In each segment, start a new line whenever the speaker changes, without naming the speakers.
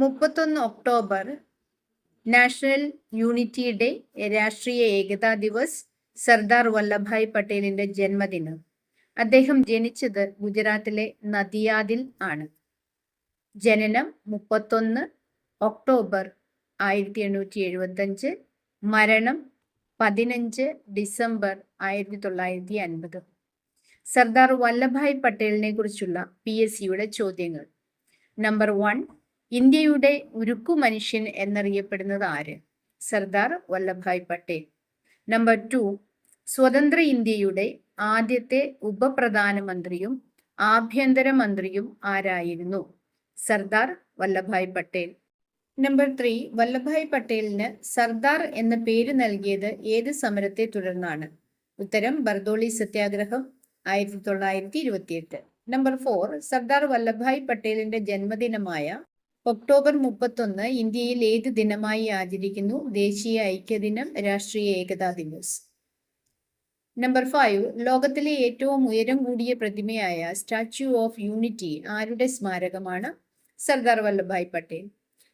മുപ്പത്തൊന്ന് October national unity day രാഷ്ട്രീയ ഏകതാ ദിവസ് സർദാർ വല്ലഭായ് പട്ടേലിന്റെ ജന്മദിനം. അദ്ദേഹം ജനിച്ചത് ഗുജറാത്തിലെ നദിയാദിൽ ആണ്. ജനനം മുപ്പത്തൊന്ന് ഒക്ടോബർ ആയിരത്തി എണ്ണൂറ്റി എഴുപത്തഞ്ച് മരണം പതിനഞ്ച് ഡിസംബർ ആയിരത്തി തൊള്ളായിരത്തി അൻപത് സർദാർ വല്ലഭായ് പട്ടേലിനെ കുറിച്ചുള്ള പി എസ് സിയുടെ ചോദ്യങ്ങൾ. നമ്പർ വൺ ഇന്ത്യയുടെ ഉരുക്കു മനുഷ്യൻ എന്നറിയപ്പെടുന്നത് ആര്? സർദാർ വല്ലഭായ് പട്ടേൽ. നമ്പർ ടു സ്വതന്ത്ര ഇന്ത്യയുടെ ആദ്യത്തെ ഉപപ്രധാനമന്ത്രിയും ആഭ്യന്തരമന്ത്രിയും ആരായിരുന്നു? സർദാർ വല്ലഭായ് പട്ടേൽ. നമ്പർ ത്രീ വല്ലഭായ് പട്ടേലിന് സർദാർ എന്ന പേര് നൽകിയത് ഏത് സമരത്തെ തുടർന്നാണ്? ഉത്തരം ബർദോളി സത്യാഗ്രഹം ആയിരത്തി തൊള്ളായിരത്തി ഇരുപത്തിയെട്ട്. നമ്പർ ഫോർ സർദാർ വല്ലഭായ് പട്ടേലിന്റെ ജന്മദിനമായ ഒക്ടോബർ മുപ്പത്തൊന്ന് ഇന്ത്യയിൽ ഏത് ദിനമായി ആചരിക്കുന്നു? ദേശീയ ഐക്യദിനം രാഷ്ട്രീയ ഏകതാ ദിവസ്. നമ്പർ ഫൈവ് ലോകത്തിലെ ഏറ്റവും ഉയരം കൂടിയ പ്രതിമയായ സ്റ്റാച്യു ഓഫ് യൂണിറ്റി ആരുടെ സ്മാരകമാണ്? Sardar Vallabhbhai Patel.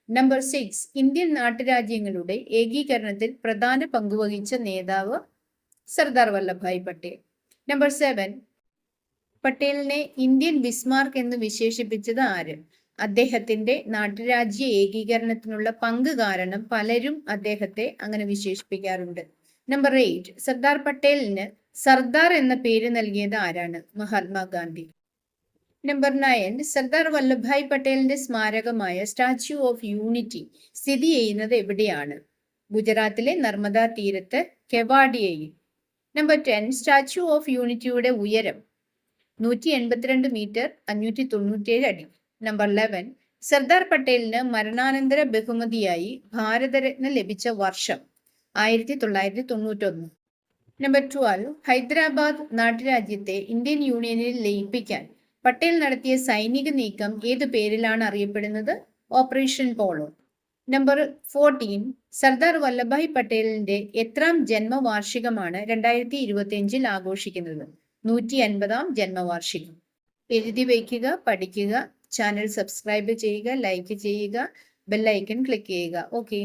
Number six Indian നാട്ടുരാജ്യങ്ങളുടെ ഏകീകരണത്തിൽ പ്രധാന പങ്കുവഹിച്ച നേതാവ് സർദാർ വല്ലഭായ് പട്ടേൽ. നമ്പർ സെവൻ പട്ടേലിനെ ഇന്ത്യൻ ബിസ്മാർക്ക് എന്ന് വിശേഷിപ്പിച്ചത് ആര്? അദ്ദേഹത്തിന്റെ നാട്ടുരാജ്യ ഏകീകരണത്തിനുള്ള പങ്ക് കാരണം പലരും അദ്ദേഹത്തെ അങ്ങനെ വിശേഷിപ്പിക്കാറുണ്ട്. നമ്പർ എയ്റ്റ് സർദാർ പട്ടേലിന് സർദാർ എന്ന പേര് നൽകിയത് ആരാണ്? മഹാത്മാഗാന്ധി നമ്പർ നയൻ സർദാർ വല്ലഭായ് പട്ടേലിന്റെ സ്മാരകമായ സ്റ്റാച്യു ഓഫ് യൂണിറ്റി സ്ഥിതി ചെയ്യുന്നത് എവിടെയാണ്? ഗുജറാത്തിലെ നർമ്മദ തീരത്ത് കെവാഡിയയിൽ. നമ്പർ ടെൻ സ്റ്റാച്യു ഓഫ് യൂണിറ്റിയുടെ ഉയരം നൂറ്റി എൺപത്തിരണ്ട് മീറ്റർ അഞ്ഞൂറ്റി തൊണ്ണൂറ്റിയേഴ് അടി. നമ്പർ ലെവൻ സർദാർ പട്ടേലിന് മരണാനന്തര ബഹുമതിയായി ഭാരതരത്ന ലഭിച്ച വർഷം ആയിരത്തി തൊള്ളായിരത്തി തൊണ്ണൂറ്റൊന്ന് നമ്പർ ട്വൽവ് ഹൈദരാബാദ് നാട്ടുരാജ്യത്തെ ഇന്ത്യൻ യൂണിയനിൽ ലയിപ്പിക്കാൻ പട്ടേൽ നടത്തിയ സൈനിക നീക്കം ഏത് പേരിലാണ് അറിയപ്പെടുന്നത്? Operation polo number fourteen Sardar Vallabhbhai പട്ടേലിന്റെ എത്രാം ജന്മവാർഷികമാണ് രണ്ടായിരത്തി ഇരുപത്തിയഞ്ചിൽ ആഘോഷിക്കുന്നത്? നൂറ്റി അൻപതാം ജന്മവാർഷികം. എഴുതി വയ്ക്കുക പഠിക്കുക ചാനൽ സബ്സ്ക്രൈബ് ചെയ്യുക ലൈക്ക് ചെയ്യുക ബെല്ലൈക്കൺ ക്ലിക്ക് ചെയ്യുക ഓക്കെ